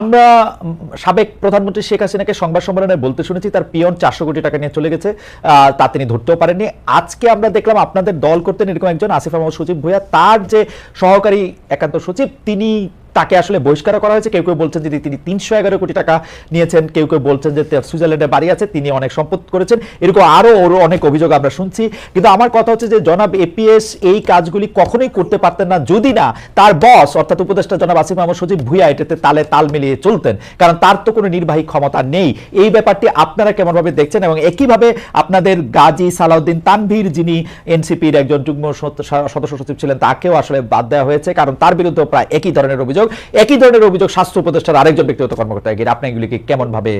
আমরা সাবেক প্রধানমন্ত্রী শেখ হাসিনাকে সংবাদ সম্মেলনে বলতে শুনেছি, তার পিয়ন চারশো কোটি টাকা নিয়ে চলে গেছে তা তিনি ধরতেও পারেননি। আজকে আমরা দেখলাম আপনাদের দল করতেন এরকম একজন আসিফ আহমদ সচিব ভূয়া তার যে সহকারী একান্ত সচিব, তিনি তাকে আসলে বহিষ্কার করা হয়েছে। কেউ কেউ বলছেন যে তিনি তিনশো এগারো কোটি টাকা নিয়েছেন। কেউ কেউ বলছেন যে সুইজারল্যান্ডে বাড়ি আছে, তিনি অনেক সম্পদ করেছেন। এরকম আরও ওর অনেক অভিযোগ আমরা শুনছি। কিন্তু আমার কথা হচ্ছে যে জনাব এপিএস এই কাজগুলি কখনোই করতে পারতেন না, যদি না তার বস, অর্থাৎ উপদেষ্টা জনাব আসিফ আহমদ সচিব ভুইয়া এটাতে তালে তাল মিলিয়ে চলতেন। কারণ তার তো কোনো নির্বাহী ক্ষমতা নেই। এই ব্যাপারটি আপনারা কেমনভাবে দেখছেন এবং একইভাবে আপনাদের গাজী সালাউদ্দিন তানভীর যিনি এনসিপির একজন যুগ্ম সদ- সদস্য সচিব ছিলেন, তাকেও আসলে বাদ দেওয়া হয়েছে। কারণ তার বিরুদ্ধে প্রায় একই ধরনের অভিযোগ। একই ধরনের অভিযোগ স্বাস্থ্য উপদেষ্টার আরেকজন ব্যক্তিগত কর্মকর্তা গিয়ে আপনি এগুলিকে কেমন ভাবে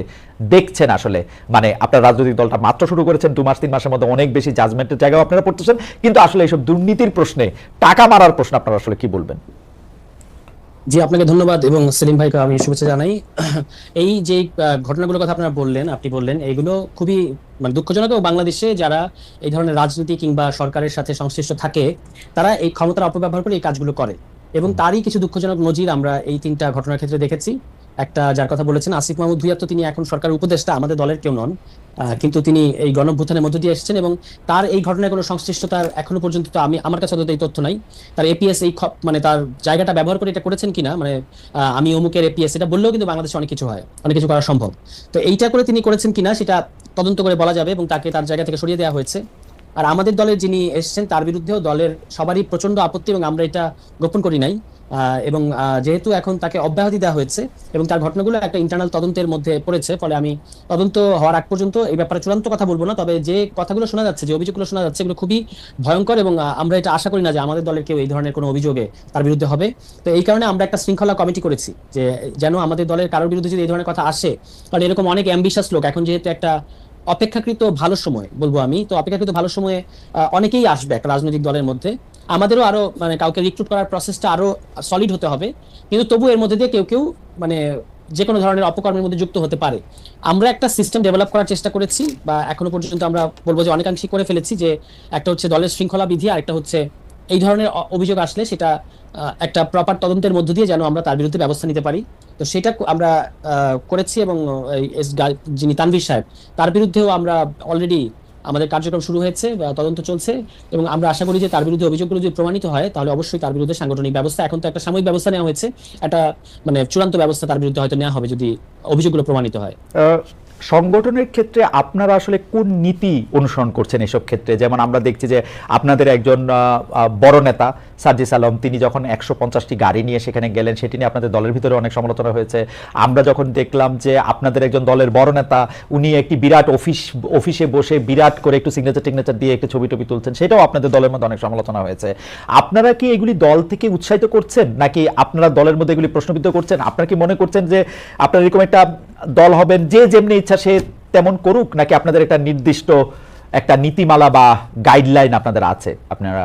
দেখছেন আসলে? মানে আপনার রাজনৈতিক দলটা মাত্র শুরু করেছেন, দু মাস, তিন মাসের মধ্যে অনেক বেশি জাজমেন্টের জায়গায় আপনারা পড়তেছেন। কিন্তু আসলে এইসব দুর্নীতির প্রশ্নে টাকা মারার প্রশ্ন আপনারা আসলে কি বলবেন? জি, আপনাকে ধন্যবাদ এবং সেলিম ভাইকে আমি শুভেচ্ছা জানাই। এই যে ঘটনাগুলোর কথা আপনারা বললেন, আপনি বললেন, এগুলো খুবই মানে দুঃখজনক এবং বাংলাদেশে যারা এই ধরনের রাজনীতি কিংবা সরকারের সাথে সংশ্লিষ্ট থাকে, তারা এই ক্ষমতার অপব্যবহার করে এই কাজগুলো করে। এবং তারই কিছু দুঃখজনক নজির আমরা এই তিনটা ঘটনার ক্ষেত্রে দেখেছি। একটা যার কথা বলেছেন আসিফ মাহমুদ ভুইয়া, তো তিনি এখন সরকার উপদেষ্টা, আমাদের দলের কেউ নন। কিন্তু তিনি এই গণভ্যুত্থানের মধ্য দিয়ে এসেছেন এবং তার এই ঘটনায় কোনো সংশ্লিষ্টতার এখনও পর্যন্ত তো আমি, আমার কাছে অন্তত এই তথ্য নাই। তার এপিএস এই মানে তার জায়গাটা ব্যবহার করে এটা করেছেন কিনা মানে আমি অমুকের এপিএস এটা বললেও কিন্তু বাংলাদেশে অনেক কিছু হয়, অনেক কিছু করা সম্ভব। তো এইটা করে তিনি করেছেন কিনা, সেটা তদন্ত করে বলা যাবে এবং তাকে তার জায়গা থেকে সরিয়ে দেওয়া হয়েছে। আর আমাদের দলের যিনি এসেছেন, তার বিরুদ্ধেও দলের সবারই প্রচণ্ড আপত্তি এবং আমরা এটা গোপন করি নাই। এবং যেহেতু এখন তাকে অব্যাহতি দেওয়া হয়েছে এবং তার ঘটনাগুলো একটা ইন্টারনাল তদন্তের মধ্যে পড়েছে, ফলে আমি তদন্ত হওয়ার আগ পর্যন্ত এই ব্যাপারে চূড়ান্ত কথা বলব না, তবে যে কথাগুলো শোনা যাচ্ছে, যে অভিযোগগুলো শোনা যাচ্ছে, এগুলো খুবই ভয়ঙ্কর এবং আমরা এটা আশা করি না যে আমাদের দলের কেউ এই ধরনের কোনো অভিযোগে তার বিরুদ্ধে হবে। তো এই কারণে আমরা একটা শৃঙ্খলা কমিটি করেছি যে, যেন আমাদের দলের কারোর বিরুদ্ধে যদি এই ধরনের কথা আসে, কারণ এরকম অনেক অ্যাম্বিশাস লোক, এখন যেহেতু একটা অপেক্ষাকৃত ভালো সময় বলব আমি। তো অপেক্ষাকৃত ভালো সময়ে অনেকেই আসবে একটা রাজনৈতিক দলের মধ্যে। আমাদেরও আরও মানে কাউকে রিক্রুট করার প্রসেসটা আরও সলিড হতে হবে। কিন্তু তবু এর মধ্যে দিয়ে কেউ কেউ মানে যে কোনো ধরনের অপকর্মের মধ্যে যুক্ত হতে পারে। আমরা একটা সিস্টেম ডেভেলপ করার চেষ্টা করেছি বা এখনও পর্যন্ত আমরা বলব যে অনেকাংশে করে ফেলেছি যে একটা হচ্ছে দলের শৃঙ্খলা বিধি আর একটা হচ্ছে এই ধরনের অভিযোগ আসলে সেটা একটা প্রপার তদন্তের মধ্য দিয়ে যেন আমরা তার বিরুদ্ধে ব্যবস্থা নিতে পারি। তো সেটা আমরা করেছি এবং যিনি তানভীর সাহেব, তার বিরুদ্ধেও আমরা অলরেডি আমাদের কার্যক্রম শুরু হয়েছে তদন্ত চলছে এবং আমরা আশা করি যে তার বিরুদ্ধে অভিযোগগুলো যদি প্রমাণিত হয়, তাহলে অবশ্যই তার বিরুদ্ধে সাংগঠনিক ব্যবস্থা, এখন তো একটা সাময়িক ব্যবস্থা নেওয়া হয়েছে। একটা মানে চূড়ান্ত ব্যবস্থা তার বিরুদ্ধে হয়তো নেওয়া হবে যদি অভিযোগগুলো প্রমাণিত হয়। সংগঠনের ক্ষেত্রে আপনারা আসলে কোন নীতি অনুসরণ করছেন এসব ক্ষেত্রে? যেমন আমরা দেখছি যে আপনাদের একজন বড় নেতা সার্জিস আলম, তিনি যখন একশো পঞ্চাশটি গাড়ি নিয়ে সেখানে গেলেন, সেটি নিয়ে আপনাদের দলের ভিতরে অনেক সমালোচনা হয়েছে। আমরা যখন দেখলাম যে আপনাদের একজন দলের বড় নেতা, উনি একটি বিরাট অফিস, অফিসে বসে বিরাট করে একটু সিগনেচার টিগনেচার দিয়ে একটু ছবি টবি তুলছেন, সেটাও আপনাদের দলের মধ্যে অনেক সমালোচনা হয়েছে। আপনারা কি এগুলি দল থেকে উৎসাহিত করছেন, নাকি আপনারা দলের মধ্যে এগুলি প্রশ্নবিদ্ধ করছেন? আপনারা কি মনে করছেন যে আপনারা এরকম একটা দল হবেন, যে যেমনি ইচ্ছা সে তেমন করুক, নাকি আপনাদের একটা নির্দিষ্ট একটা নীতিমালা বা গাইডলাইন আপনাদের আছে? আপনারা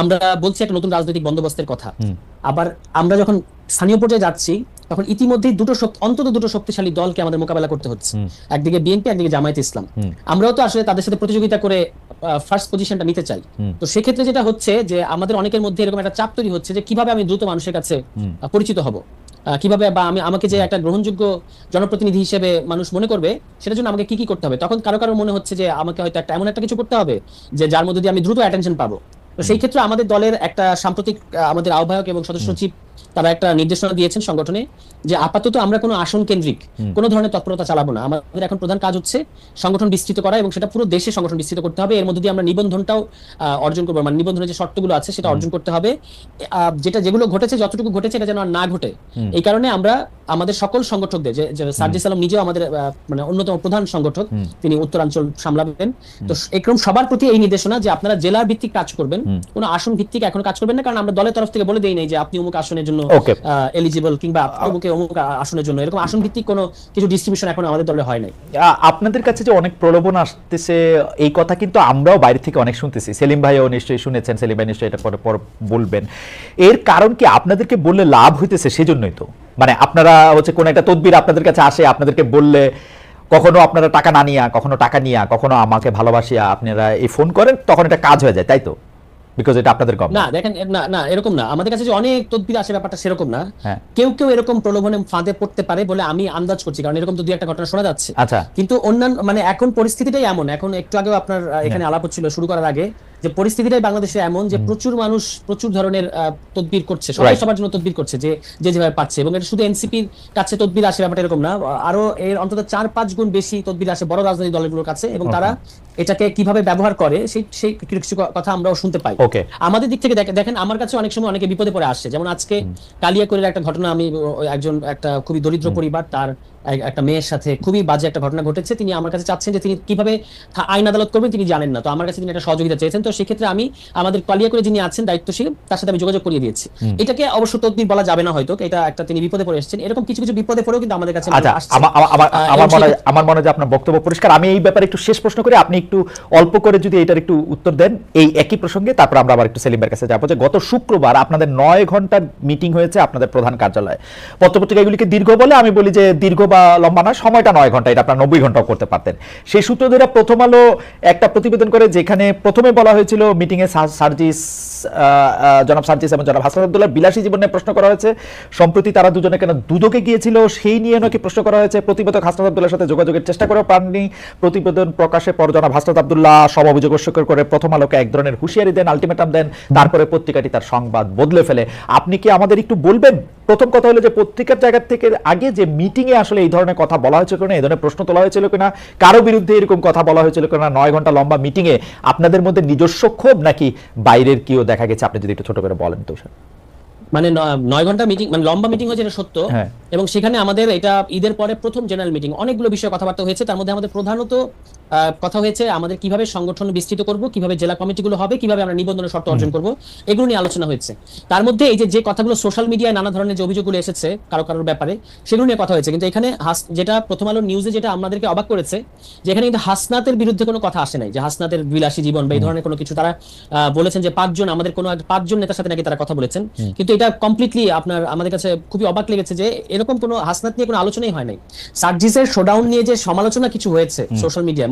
আমরা বলছি একটা নতুন রাজনৈতিক বন্দোবস্তের কথা। আবার আমরা যখন স্থানীয় পর্যায়ে যাচ্ছি তখন ইতিমধ্যেই দুটো অন্তত দুটো শক্তিশালী দলকে আমাদের মোকাবেলা করতে হচ্ছে। একদিকে বিএনপি একদিকে জামায়াত ইসলাম। আমরাও তো আসলে তাদের সাথে প্রতিযোগিতা করে ফার্স্ট পজিশনটা নিতে চাই। তো সেক্ষেত্রে যেটা হচ্ছে যে আমাদের অনেকের মধ্যে এরকম একটা চাপ তৈরি হচ্ছে যে কীভাবে আমি দ্রুত মানুষের কাছে পরিচিত হব? কীভাবে বা আমি আমাকে যে একটা গ্রহণযোগ্য জনপ্রতিনিধি হিসেবে মানুষ মনে করবে সেটার জন্য আমাকে কি কি করতে হবে? তখন কারও কারও মনে হচ্ছে যে আমাকে হয়তো একটা এমন একটা কিছু করতে হবে যে যার মধ্যে দিয়ে আমি দ্রুত অ্যাটেনশন পাবো। তো সেই ক্ষেত্রে আমাদের দলের একটা সাম্প্রতিক আমাদের আহ্বায়ক এবং সদস্য সচিব তারা একটা নির্দেশনা দিয়েছেন সংগঠনে যে আপাতত আমরা কোনো আসন কেন্দ্রিক কোনো ধরনের তৎপরতা চালাবো না। আমাদের এখন প্রধান কাজ হচ্ছে সংগঠন বিস্তৃত করা এবং সেটা পুরো দেশে সংগঠন বিস্তৃত করতে হবে। এর মধ্যে দিয়ে আমরা নিবন্ধনটাও অর্জন করব। মানে নিবন্ধনের যে শর্তগুলো আছে সেটা অর্জন করতে হবে। যেটা যেগুলো ঘটেছে যতটুকু ঘটেছে এটা যেন আর না ঘটে। এই কারণে আমরা আমাদের সকল সংগঠকদের যে যে সার্জি সালাম নিজেও আমাদের মানে অন্যতম প্রধান সংগঠক তিনি উত্তরাঞ্চল সামলাবেন। তো এরকম সবার প্রতি এই নির্দেশনা যে আপনারা জেলা ভিত্তিক কাজ করবেন কোনো আসন ভিত্তিক এখন কাজ করবেন না। কারণ আমরা দলের তরফ থেকে বলে দেই নাই যে আপনি অমুক আসনের জন্য এলিজিবল কিংবা অমুকে অমুক আসনের জন্য। এরকম আসন ভিত্তিক কোনো কিছু ডিস্ট্রিবিউশন এখন আমাদের দলে হয় নাই। আপনাদের কাছে যে অনেক প্রলোভন আসতেছে এই কথা কিন্তু আমরাও বাইরে থেকে অনেক শুনতেছি। সেলিম ভাইও নিশ্চয়ই শুনেছেন সেলিম ভাই নিশ্চয়ই এটা পরে পর বলবেন। এর কারণ কি আপনাদেরকে বললে লাভ হইতেছে সেজন্যই তো। মানে আপনারা হচ্ছে কোন একটা তদবির আপনাদের কাছে আসে আপনাদেরকে বললে কখনো আপনারা টাকা না নিয়া কখনো টাকা নিয়া কখনো আমাকে ভালোবাসিয়া আপনারা এই ফোন করেন তখন এটা কাজ হয়ে যায় তাই তো? বিকজ এটা আপনাদের না দেখেন না না এরকম না। আমাদের কাছে যে অনেক তদবির আসে ব্যাপারটা সেরকম না। হ্যাঁ। কেউ কেউ এরকম প্রলোভনে ফাঁদে পড়তে পারে বলে আমি আন্দাজ করছি কারণ এরকম তো দুই একটা ঘটনা শোনা যাচ্ছে। আচ্ছা। কিন্তু অন্যান্য মানে এখন পরিস্থিতিটাই এমন। এখন একটু আগেও আপনার এখানে হ্যাঁ। আলাপ হচ্ছিল শুরু করার আগে যে পরিস্থিতিটাই বাংলাদেশে এমন যে প্রচুর মানুষ প্রচুর ধরনের তদবির করছে সবাই সবার জন্য তদবির করছে যে যে যেভাবে পাচ্ছে। এবং এটা শুধু এনসিপির কাছে তদবির আসে ব্যাপারটা এরকম না। আরও এর অন্তত চার পাঁচ গুণ বেশি তদবির আসে বড় রাজনৈতিক দলগুলোর কাছে এবং তারা এটাকে কীভাবে ব্যবহার করে সেই সেই কিছু কথা আমরাও শুনতে পাই। Okay. আমাদের দিক থেকে দেখেন আমার কাছে অনেক সময় অনেকে বিপদে পড়ে আসছে। যেমন আজকে কালিয়াকৈরের একটা ঘটনা আমি একজন একটা খুবই দরিদ্র পরিবার তার একটা মেয়ের সাথে খুবই বাজে একটা ঘটনা ঘটেছে। তিনি আমার কাছে চাচ্ছেন যে তিনি কীভাবে আইন আদালত করবেন তিনি জানেন না। তো আমার কাছে তিনি একটা সহযোগিতা চেয়েছেন। তো সেক্ষেত্রে আমি আমাদের কালিয়াকৈরে যিনি আছেন দায়িত্বশীল তার সাথে আমি যোগাযোগ করিয়ে দিয়েছি। এটাকে অবশ্য তদবির বলা যাবে না হয়তো এটা একটা তিনি বিপদে পড়ে এসেছেন। এরকম কিছু কিছু বিপদে পড়েও কিন্তু আমাদের কাছে আচ্ছা আমার মনে হয় আপনার বক্তব্য পরিষ্কার। আমি এই ব্যাপারে একটু শেষ প্রশ্ন করি আপনি একটু অল্প করে যদি এটার একটু উত্তর দেন এই একই প্রসঙ্গে, তারপর আমরা আবার একটু সেলিমের কাছে যাব যে গত শুক্রবার আপনাদের নয় ঘণ্টার মিটিং হয়েছে আপনাদের প্রধান কার্যালয়ে। পত্রপত্রিকাগুলিকে দীর্ঘ বলে আমি বলি যে দীর্ঘ বা লম্বা না সময়টা নয় ঘণ্টা, এটা আপনার নব্বই ঘন্টাও করতে পারতেন। সেই সূত্র ধরে প্রথম আলো একটা প্রতিবেদন করে যেখানে প্রথমে বলা হয়েছিল মিটিংয়ে সার্জিস জনাব সার্জিস এবং জনাব হাসান আব্দুল্লাহ বিলাসী জীবনে প্রশ্ন করা হয়েছে। সম্প্রতি তারা দুজনে কেন দুদকে গিয়েছিল, সেই নিয়ে নাকি প্রশ্ন করা হয়েছে। প্রতিবেদক হাসনাত আব্দুল্লাহর সাথে যোগাযোগের চেষ্টা করেও পাননি। প্রতিবেদন প্রকাশে পর জনাব হাসনাত আব্দুল্লাহ সব অভিযোগ অস্বীকার করে প্রথম আলোকে এক ধরনের হুঁশিয়ারি দেন, আলটিমেটাম দেন। তারপরে পত্রিকাটি তার সংবাদ বদলে ফেলে। আপনি কি আমাদের একটু বলবেন? প্রথম কথা হলো যে পত্রিকার জায়গা থেকে আগে যে মিটিংয়ে আসলে এই ধরনের কথা বলা হয়েছিল কিনা, এই ধরনের প্রশ্ন তোলা হয়েছিল কিনা, কারও বিরুদ্ধে এরকম কথা বলা হয়েছিল কিনা, নয় ঘণ্টা লম্বা মিটিং এ আপনাদের মধ্যে নিজস্ব ক্ষোভ নাকি বাইরের কেউ দেখা গেছে আপনি যদি একটু ছোট করে বলেন তো মানে নয় ঘণ্টা মিটিং মানে লম্বা মিটিং হয়েছে এটা সত্য হ্যাঁ। এবং সেখানে আমাদের এটা ঈদের পরে প্রথম জেনারেল মিটিং অনেকগুলো বিষয়ে কথাবার্তা হয়েছে তার মধ্যে আমাদের প্রধানত কথা হয়েছে আমাদের কীভাবে সংগঠন বিস্তৃত করব কীভাবে জেলা কমিটিগুলো হবে কীভাবে আমরা নিবন্ধনের শর্ত অর্জন করব এগুলো নিয়ে আলোচনা হয়েছে। তার মধ্যে এই যে যে কথাগুলো সোশ্যাল মিডিয়ায় নানা ধরনের যে অভিযোগগুলো এসেছে কারও কারোর ব্যাপারে সেগুলো নিয়ে কথা হয়েছে। কিন্তু এখানে যেটা প্রথম আলো নিউজে যেটা আমাদেরকে অবাক করেছে যে এখানে কিন্তু হাসনাতের বিরুদ্ধে কোনো কথা আসে নাই। যে হাসনাতের বিলাসী জীবন বা এই ধরনের কোনো কিছু তারা আহ, বলেছেন যে পাঁচজন আমাদের কোনো পাঁচজন নেতার সাথে নাকি তারা কথা বলেছেন। কিন্তু এটা কমপ্লিটলি আপনার আমাদের কাছে খুবই অবাক লেগেছে যে এরকম কোনো হাসনাত নিয়ে কোনো আলোচনাই হয় নাই। সার্জিসের শোডাউন নিয়ে যে সমালোচনা কিছু হয়েছে সোশ্যাল মিডিয়ায়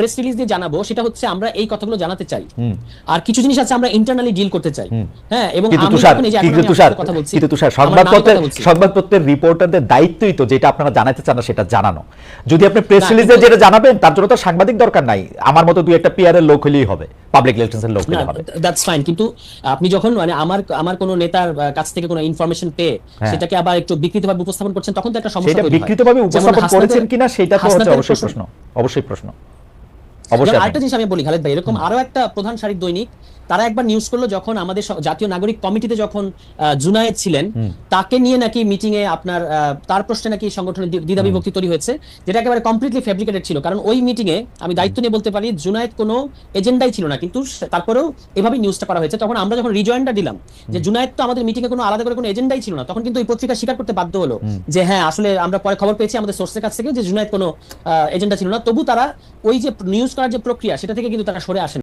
প্রেস রিলিজ দিয়ে জানাব সেটা হচ্ছে আমরা এই কথাগুলো জানাতে চাই। আর কিছু জিনিস আছে আমরা ইন্টারনালি ডিল করতে চাই। হ্যাঁ এবং কিন্তু আমি তুষার এই যে এখন কথা বলছি কিন্তু তুষার সংবাদপত্রের সংবাদপত্রের রিপোর্টারদের দায়িত্বই তো যেটা আপনারা জানাতে চান না সেটা জানানো। যদি আপনি প্রেস রিলিজে যেটা জানাবেন তার জন্য তো সাংবাদিক দরকার নাই। আমার মতো দুই একটা পিআর এর লোক হলেই হবে পাবলিক রিলেশনস এর লোক হলেই হবে। দ্যাটস ফাইন কিন্তু আপনি যখন মানে আমার আমার কোনো নেতার কাছ থেকে কোনো ইনফরমেশন পেয়ে হ্যাঁ। সেটাকে আবার একটু বিকৃতভাবে উপস্থাপন করছেন তখন তো একটা সমস্যা তৈরি হয়। বিকৃতভাবে উপস্থাপন করেছেন কিনা সেটা তো হচ্ছে অবশ্যই প্রশ্ন- অবশ্যই প্রশ্ন। অবশ্যই আরেকটা জিনিস আমি বলি খালেদ ভাই এরকম আরও একটা প্রধান সারির দৈনিক তারা একবার নিউজ করল যখন আমাদের জাতীয় নাগরিক কমিটিতে যখন জুনায়েদ ছিলেন তাকে নিয়ে নাকি মিটিং এ আপনার তার প্রশ্নে নাকি সংগঠনের দ্বিধা বিভক্তি তৈরি হয়েছে যেটা একেবারে কমপ্লিটলি ফেব্রিকেটেড ছিল। কারণ ওই মিটিং এ আমি দায়িত্ব নিয়ে বলতে পারি জুনায়েদ কোনো এজেন্ডাই ছিল না কিন্তু তারপরেও এভাবে নিউজটা করা হয়েছে। তখন আমরা যখন রিজয়েন্ডার দিলাম যে জুনায়েদ তো আমাদের মিটিং এ কোনো আলাদা করে কোনো এজেন্ডাই ছিল না তখন কিন্তু এই পত্রিকা স্বীকার করতে বাধ্য হলো যে হ্যাঁ আসলে আমরা পরে খবর পেয়েছি আমাদের সোর্সের কাছ থেকে যে জুনায়েদ কোনো এজেন্ডা ছিল না। তবু তারা ওই যে নিউজ করার যে প্রক্রিয়া সেটা থেকে কিন্তু তারা সরে আসেন।